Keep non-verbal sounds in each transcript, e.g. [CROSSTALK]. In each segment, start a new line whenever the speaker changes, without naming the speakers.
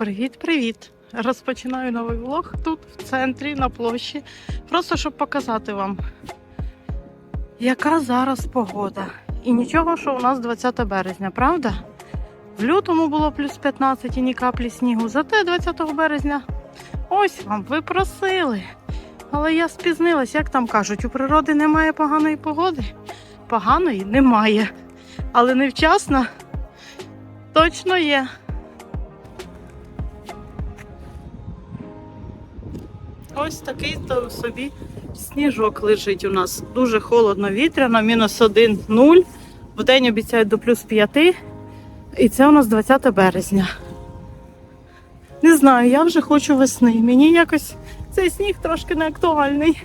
Привіт-привіт! Розпочинаю новий влог тут, в центрі, на площі. Просто щоб показати вам, яка зараз погода. І нічого, що у нас 20 березня, правда? В лютому було плюс 15 і ні каплі снігу. Зате 20 березня ось вам, ви просили. Але я спізнилась, як там кажуть, у природи немає поганої погоди. Поганої немає. Але невчасно точно є. Ось такий то собі сніжок лежить у нас. Дуже холодно, вітряно, мінус 1, 0. В день обіцяють до плюс 5. І це у нас 20 березня. Не знаю, я вже хочу весни. Мені якось цей сніг трошки не актуальний.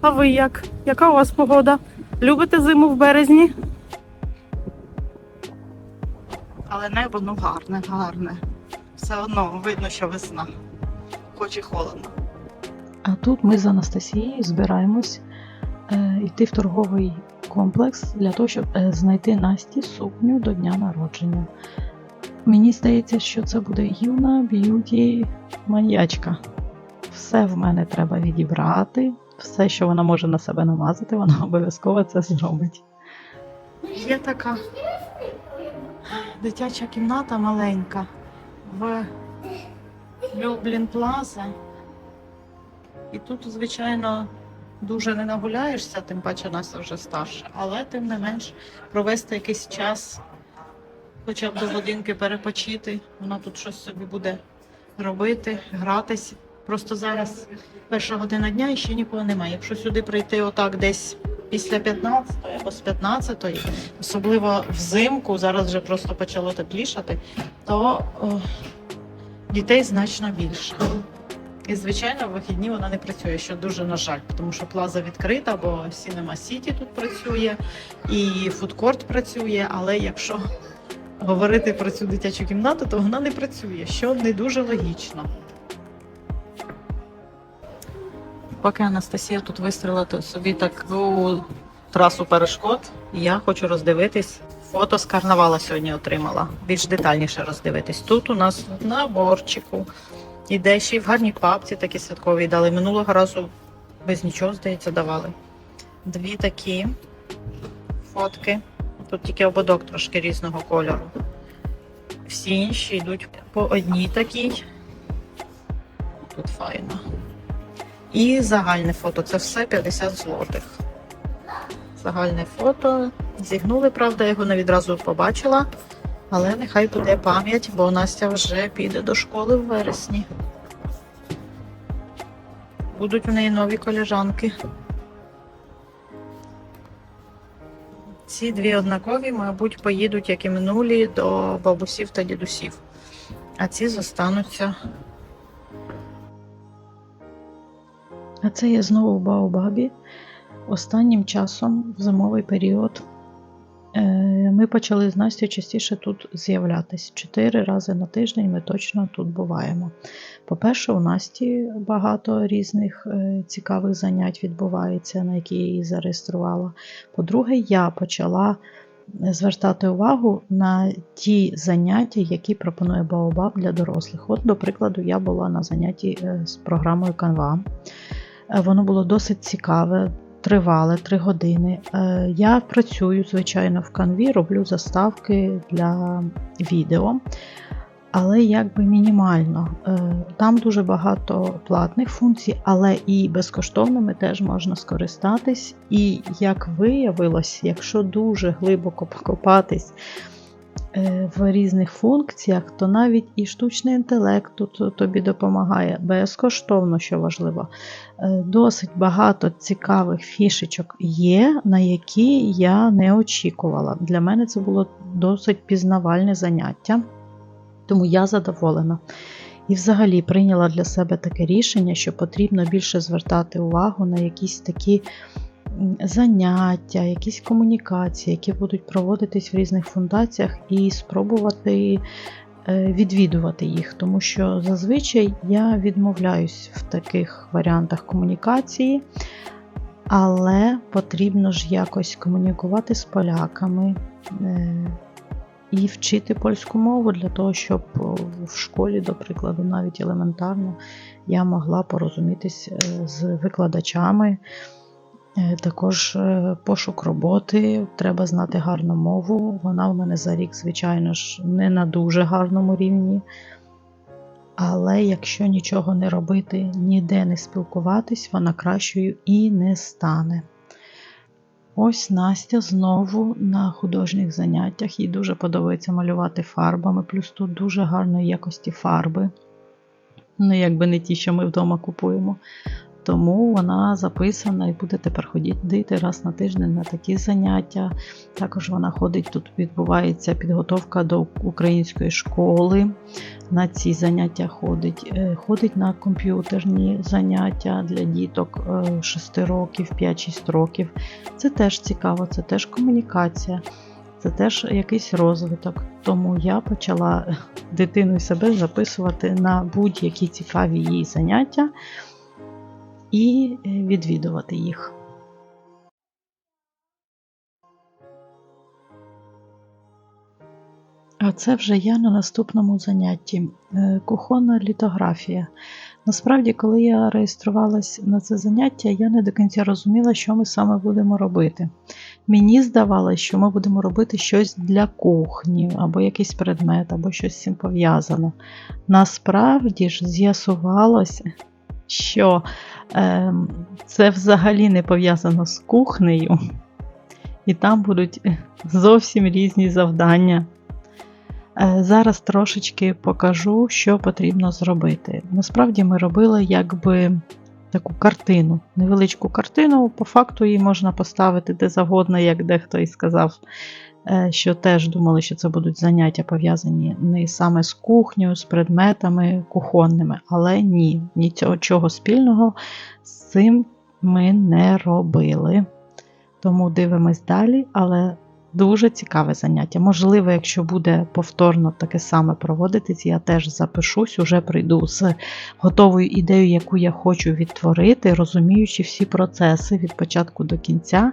А ви як? Яка у вас погода? Любите зиму в березні? Але небо ну гарне, гарне. Все одно видно, що весна. Хоч і холодно.
А тут ми з Анастасією збираємось е, йти в торговий комплекс для того, щоб е, знайти Насті сукню до дня народження. Мені здається, що це буде юна б'юті маньячка. Все в мене треба відібрати, все, що вона може на себе намазати, вона обов'язково це зробить.
Є така дитяча кімната маленька в Люблін Плаза. І тут, звичайно, дуже не нагуляєшся, тим паче Настя вже старша, але тим не менш провести якийсь час, хоча б до годинки перепочити. Вона тут щось собі буде робити, гратись. Просто зараз перша година дня і ще нікого немає. Якщо сюди прийти отак десь після 15-ї або з 15-ї, особливо взимку, зараз вже просто почало теплішати, то о, дітей значно більше. І, звичайно, в вихідні вона не працює, що дуже на жаль, тому що плаза відкрита, бо Cinema City тут працює, і фудкорт працює, але якщо говорити про цю дитячу кімнату, то вона не працює, що не дуже логічно. Поки Анастасія тут вистріла собі таку трасу перешкод, я хочу роздивитись. Фото з карнавала сьогодні отримала. Більш детальніше роздивитись. Тут у нас в наборчику іде ще й в гарній папці такі святкові дали. Минулого разу без нічого, здається, давали. Дві такі фотки. Тут тільки ободок трошки різного кольору. Всі інші йдуть по одній такій. Тут файно. І загальне фото. Це все 50 злотих. Загальне фото. Зігнули, правда, я його не відразу побачила. Але нехай буде пам'ять, бо Настя вже піде до школи в вересні. Будуть у неї нові коліжанки. Ці дві однакові, мабуть, поїдуть, як і минулі, до бабусів та дідусів. А ці зостануться.
А це я знову в Баобабі. Останнім часом, в зимовий період, е, ми почали з Настю частіше тут з'являтись. Чотири рази на тиждень ми точно тут буваємо. По-перше, у Насті багато різних е, цікавих занять відбувається, на які я її зареєструвала. По-друге, я почала звертати увагу на ті заняття, які пропонує Baobab для дорослих. От, до прикладу, я була на занятті е, з програмою Canva. Е, Воно було досить цікаве, тривале, три години. Е, Я працюю, звичайно, в канві, роблю заставки для відео, але якби мінімально. Е, Там дуже багато платних функцій, але і безкоштовними теж можна скористатись. І як виявилось, якщо дуже глибоко покопатись в різних функціях, то навіть і штучний інтелект тут тобі допомагає безкоштовно, що важливо. Е, Досить багато цікавих фішечок є, на які я не очікувала. Для мене це було досить пізнавальне заняття, тому я задоволена. І взагалі прийняла для себе таке рішення, що потрібно більше звертати увагу на якісь такі заняття, якісь комунікації, які будуть проводитись в різних фундаціях, і спробувати е, відвідувати їх, тому що зазвичай я відмовляюсь в таких варіантах комунікації, але потрібно ж якось комунікувати з поляками. е, і вчити польську мову для того, щоб в школі, до прикладу, навіть елементарно, я могла порозумітись е, з викладачами. Е, Також е, пошук роботи, треба знати гарну мову. Вона в мене за рік, звичайно ж, не на дуже гарному рівні. Але якщо нічого не робити, ніде не спілкуватись, вона кращою і не стане. Ось Настя знову на художніх заняттях. Їй дуже подобається малювати фарбами, плюс тут дуже гарної якості фарби. Ну, якби не ті, що ми вдома купуємо. Тому вона записана і буде тепер ходити раз на тиждень на такі заняття. Також вона ходить, тут відбувається підготовка до української школи. На ці заняття ходить. Е, Ходить на комп'ютерні заняття для діток 6 років, 5-6 років. Це теж цікаво, це теж комунікація, це теж якийсь розвиток. Тому я почала [LAUGHS] дитину і себе записувати на будь-які цікаві їй заняття і е, відвідувати їх. А це вже я на наступному занятті. Е, Кухонна літографія. Насправді, коли я реєструвалась на це заняття, я не до кінця розуміла, що ми саме будемо робити. Мені здавалося, що ми будемо робити щось для кухні, або якийсь предмет, або щось з цим пов'язано. Насправді ж з'ясувалося, що е, це взагалі не пов'язано з кухнею, і там будуть зовсім різні завдання. Е, Зараз трошечки покажу, що потрібно зробити. Насправді ми робили якби таку картину, невеличку картину. По факту її можна поставити де завгодно, як дехто і сказав, що теж думали, що це будуть заняття пов'язані не саме з кухнею, з предметами кухонними. Але ні, нічого спільного з цим ми не робили. Тому дивимось далі, але Дуже цікаве заняття. Можливо, якщо буде повторно таке саме проводитись, я теж запишусь, уже прийду з готовою ідеєю, яку я хочу відтворити, розуміючи всі процеси від початку до кінця.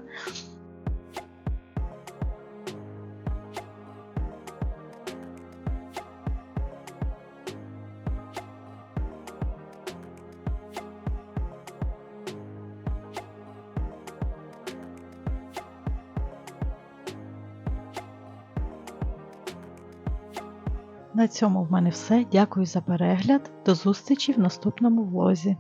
На цьому в мене все. Дякую за перегляд. До зустрічі в наступному влозі.